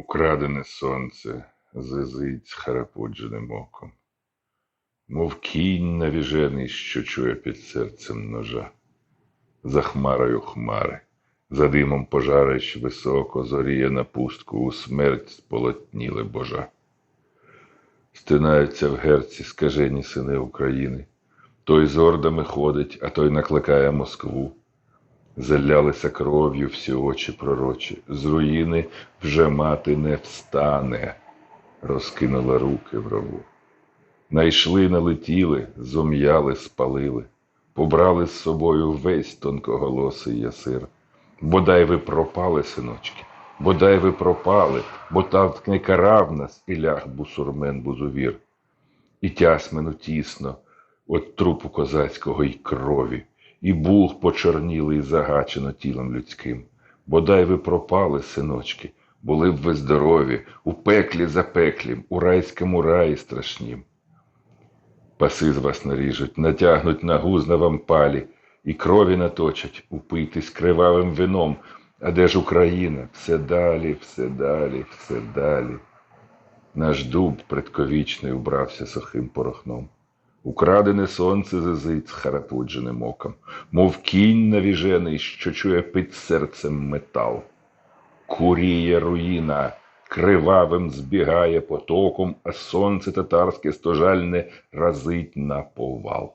Украдене сонце зизить схарапудженим оком, мов кінь навіжений, що чує під серцем ножа. За хмарою хмари, за димом пожарищ високо зоріє на пустку у смерть сполотніли божа. Стинаються в герці скажені сини України. Той з ордами ходить, а той накликає Москву. Залялися кров'ю всі очі пророчі, з руїни вже мати не встане, розкинула руки в рову. Найшли, налетіли, зом'яли, спалили, побрали з собою весь тонкоголосий ясир. Бодай ви пропали, синочки, бодай ви пропали, бо так не карав нас і ляг бусурмен бузувір. І тясмену тісно, от трупу козацького й крові, і бух почорнілий загачено тілом людським. Бодай ви пропали, синочки, були б ви здорові, у пеклі запеклім, у райському раї страшнім. Паси з вас наріжуть, натягнуть на гуз на вам палі, і крові наточать, упийтесь кривавим вином. А де ж Україна? Все далі, все далі, все далі. Наш дуб предковічний убрався сухим порохном. Украдене сонце зизить з харапудженим оком, мов кінь навіжений, що чує під серцем метал. Куріє руїна, кривавим збігає потоком, а сонце татарське стожальне разить на повал.